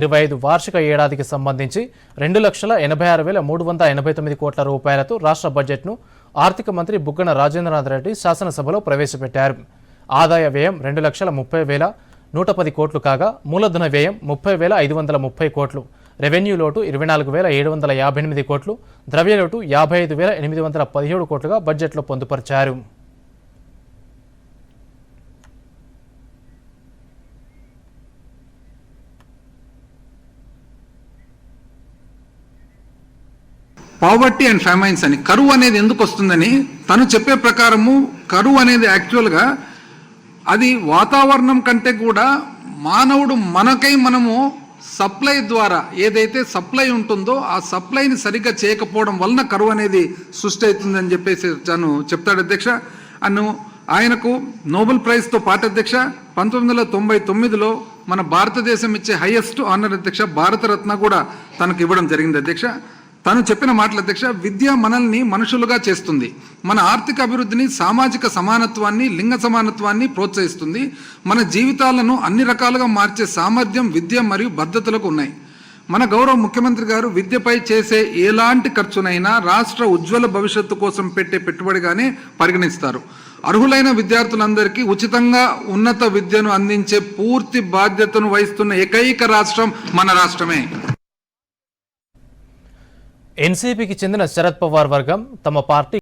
ఇరవై ఐదు వార్షిక ఏడాదికి సంబంధించి రెండు లక్షల ఎనభై ఆరు వేల మూడు వందల ఎనభై తొమ్మిది కోట్ల రూపాయలతో రాష్ట్ర బడ్జెట్ను ఆర్థిక మంత్రి బుగ్గన రాజేంద్రనాథ్ రెడ్డి శాసనసభలో ప్రవేశపెట్టారు. ఆదాయ వ్యయం రెండు లక్షల ముప్పై వేల నూట పది కోట్లు కాగా మూలధన వ్యయం ముప్పై వేల ఐదు వందల ముప్పై కోట్లు రెవెన్యూ లోటు ఇరవై నాలుగు వేల ఏడు వందల యాభై ఎనిమిది కోట్లు ద్రవ్య లోటు యాభై ఐదు వేల ఎనిమిది వందల పదిహేడు కోట్లుగా బడ్జెట్లో పొందుపరిచారు. పావర్టీ అండ్ ఫెమైన్స్ అని కరువు అనేది ఎందుకు వస్తుందని తను చెప్పే ప్రకారము కరువు అనేది యాక్చువల్గా అది వాతావరణం కంటే కూడా మానవుడు మనకై మనము సప్లై ద్వారా ఏదైతే సప్లై ఉంటుందో ఆ సప్లైని సరిగ్గా చేయకపోవడం వలన కరువు అనేది సృష్టి అవుతుందని చెప్పేసి తను చెప్తాడు అధ్యక్ష. అను ఆయనకు నోబెల్ ప్రైజ్తో పాటు అధ్యక్ష పంతొమ్మిది వందల తొంభై తొమ్మిదిలో మన భారతదేశం ఇచ్చే హైయెస్ట్ ఆనర్ అధ్యక్ష భారతరత్న కూడా తనకు ఇవ్వడం జరిగింది అధ్యక్ష. తను చెప్పిన మాటలు అధ్యక్ష విద్య మనల్ని మనుషులుగా చేస్తుంది. మన ఆర్థిక అభివృద్ధిని సామాజిక సమానత్వాన్ని లింగ సమానత్వాన్ని ప్రోత్సహిస్తుంది. మన జీవితాలను అన్ని రకాలుగా మార్చే సామర్థ్యం విద్య మరియు భద్రతలకు ఉన్నాయి. మన గౌరవ ముఖ్యమంత్రి గారు విద్యపై చేసే ఎలాంటి ఖర్చునైనా రాష్ట్ర ఉజ్వల భవిష్యత్తు కోసం పెట్టే పెట్టుబడిగానే పరిగణిస్తారు. అర్హులైన విద్యార్థులందరికీ ఉచితంగా ఉన్నత విద్యను అందించే పూర్తి బాధ్యతను వహిస్తున్న ఏకైక రాష్ట్రం మన రాష్ట్రమే. ఎన్సీపీకి చెందిన శరద్ పవార్ వర్గం తమ పార్టీ